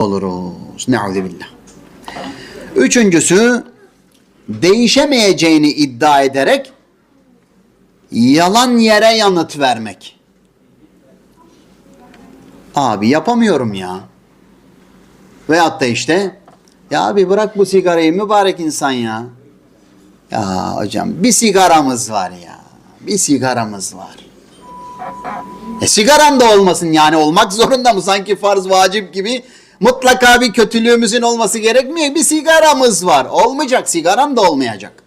oluruz. Ne'uzubillah. Üçüncüsü değişemeyeceğini iddia ederek yalan yere yanıt vermek. Abi yapamıyorum ya. Veyahut da işte ya abi bırak bu sigarayı mübarek insan ya. Ya hocam bir sigaramız var ya. Bir sigaramız var. E sigaram da olmasın yani olmak zorunda mı? Sanki farz vacip gibi mutlaka bir kötülüğümüzün olması gerekmiyor. Bir sigaramız var. Olmayacak sigaram da olmayacak.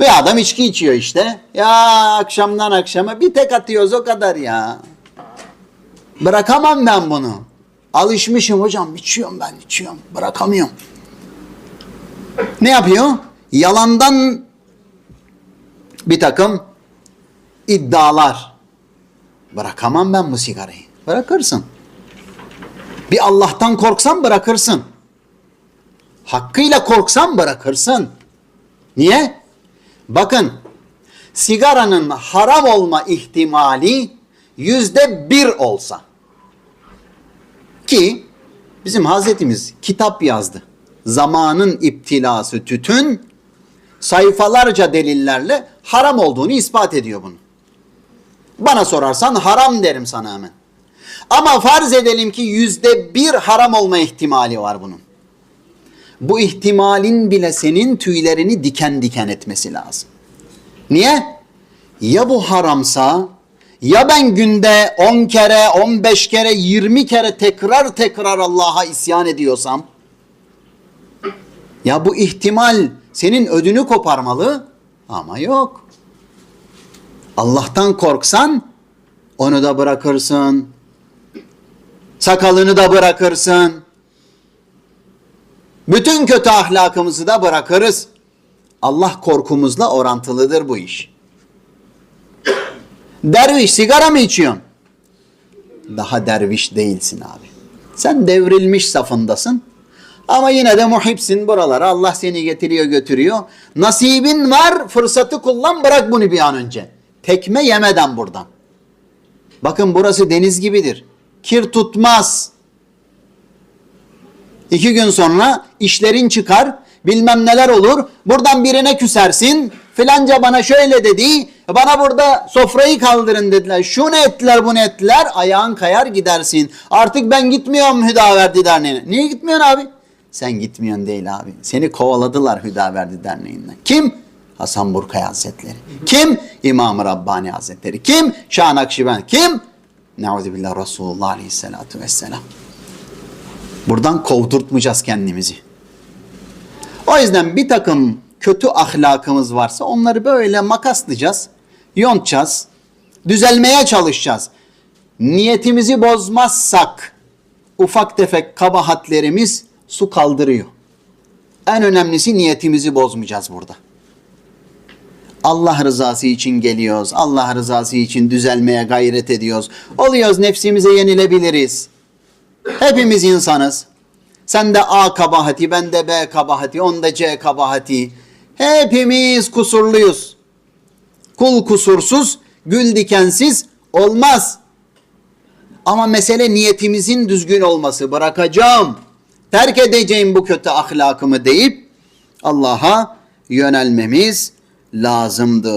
Ve adam içki içiyor işte. Ya akşamdan akşama bir tek atıyoruz o kadar ya. Bırakamam ben bunu. Alışmışım hocam içiyorum ben içiyorum. Bırakamıyorum. Ne yapıyor? Yalandan bir takım iddialar. Bırakamam ben bu sigarayı. Bırakırsın. Allah'tan korksan bırakırsın. Hakkıyla korksan bırakırsın. Niye? Bakın sigaranın haram olma ihtimali yüzde bir olsa ki bizim Hazretimiz kitap yazdı. Zamanın iptilası tütün sayfalarca delillerle haram olduğunu ispat ediyor bunu. Bana sorarsan haram derim sana hemen. Ama farz edelim ki yüzde bir haram olma ihtimali var bunun. Bu ihtimalin bile senin tüylerini diken diken etmesi lazım. Niye? Ya bu haramsa ya ben günde 10 kere, 15 kere, 20 kere tekrar tekrar Allah'a isyan ediyorsam ya bu ihtimal senin ödünü koparmalı ama yok. Allah'tan korksan onu da bırakırsın. Sakalını da bırakırsın. Bütün kötü ahlakımızı da bırakırız. Allah korkumuzla orantılıdır bu iş. Derviş sigara mı içiyorsun? Daha derviş değilsin abi. Sen devrilmiş safındasın. Ama yine de muhipsin buralara. Allah seni getiriyor götürüyor. Nasibin var fırsatı kullan bırak bunu bir an önce. Tekme yemeden buradan. Bakın burası deniz gibidir. Kir tutmaz. İki gün sonra işlerin çıkar, bilmem neler olur. Buradan birine küsersin. Filanca bana şöyle dedi, bana burada sofrayı kaldırın dediler. Şunu ettiler, bunu ettiler. Ayağın kayar gidersin. Artık ben gitmiyorum Hüdaverdi Derneği'ne. Niye gitmiyorsun abi? Sen gitmiyorsun değil abi. Seni kovaladılar Hüdaverdi Derneği'nden. Kim? Hasan Burkay Hazretleri. Kim? İmam-ı Rabbani Hazretleri. Kim? Şah Nakşibend. Kim? Neuzubillah Resulullah Aleyhisselatü Vesselam. Buradan kovdurtmayacağız kendimizi. O yüzden bir takım kötü ahlakımız varsa onları böyle makaslayacağız, yontacağız, düzelmeye çalışacağız. Niyetimizi bozmazsak ufak tefek kabahatlerimiz su kaldırıyor. En önemlisi niyetimizi bozmayacağız burada. Allah rızası için geliyoruz. Allah rızası için düzelmeye gayret ediyoruz. Oluyoruz nefsimize yenilebiliriz. Hepimiz insanız. Sen de A kabahati, ben de B kabahati, on da C kabahati. Hepimiz kusurluyuz. Kul kusursuz, gül dikensiz olmaz. Ama mesele niyetimizin düzgün olması. Bırakacağım, terk edeceğim bu kötü ahlakımı deyip Allah'a yönelmemiz lazımdır.